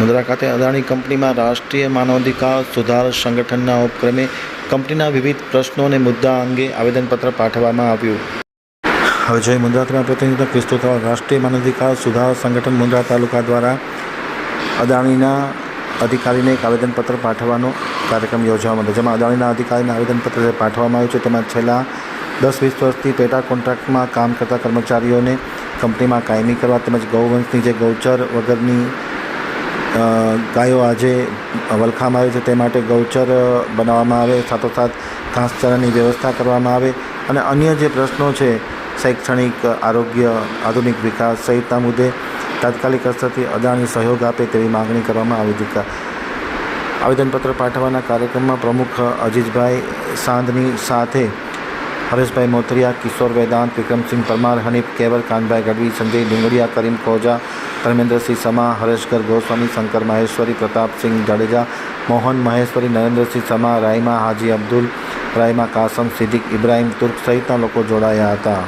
મુન્દ્રા ખાતે અદાણી કંપનીમાં રાષ્ટ્રીય માનવાધિકાર સુધાર સંગઠનના ઉપક્રમે કંપનીના વિવિધ પ્રશ્નો અને મુદ્દા અંગે આવેદનપત્ર પાઠવવામાં આવ્યું. હવે જોઈએ મુન્દ્રાના પ્રતિનિધિ વિસ્તૃત રાષ્ટ્રીય માનવાધિકાર સુધાર સંગઠન મુન્દ્રા તાલુકા દ્વારા અદાણીના અધિકારીને એક આવેદનપત્ર પાઠવવાનો કાર્યક્રમ યોજવામાં હતો. જેમાં અદાણીના અધિકારીને આવેદનપત્ર જે પાઠવવામાં આવ્યું છે, તેમાં છેલ્લા દસ વીસ વર્ષથી પેટા કોન્ટ્રાક્ટમાં કામ કરતા કર્મચારીઓને કંપનીમાં કાયમી કરવા તેમજ ગૌવંશની જે ગૌચર વગરની ગાયો આજે વલખામાં આવે છે તે માટે ગૌચર બનાવવામાં આવે, સાથોસાથ ઘાસચારાની વ્યવસ્થા કરવામાં આવે અને અન્ય જે પ્રશ્નો છે, શૈક્ષણિક, આરોગ્ય, આધુનિક વિકાસ સહિતના મુદ્દે તાત્કાલિક અસરથી અદાણી સહયોગ આપે તેવી માગણી કરવામાં આવી હતી. આવેદનપત્ર પાઠવવાના કાર્યક્રમમાં પ્રમુખ અજીજભાઈ સાંધની સાથે હરેશભાઈ મોથરિયા, કિશોર વેદાંત, વિક્રમસિંહ પરમાર, હનીફ કેવલ કાનભાઈ ગઢવી, સંજય ડુંગરિયા કરીમ ખોજા ધર્મેન્દ્રસિંહ સમા, હરેશકર ગોસ્વામી, શંકર મહેશ્વરી, પ્રતાપસિંહ જાડેજા, મોહન મહેશ્વરી નરેન્દ્રસિંહ સમા, રાયમા હાજી અબ્દુલ, રાયમા કાસમ, સિદ્દીક ઇબ્રાહિમ તુર્ક સહિતના લોકો જોડાયા હતા.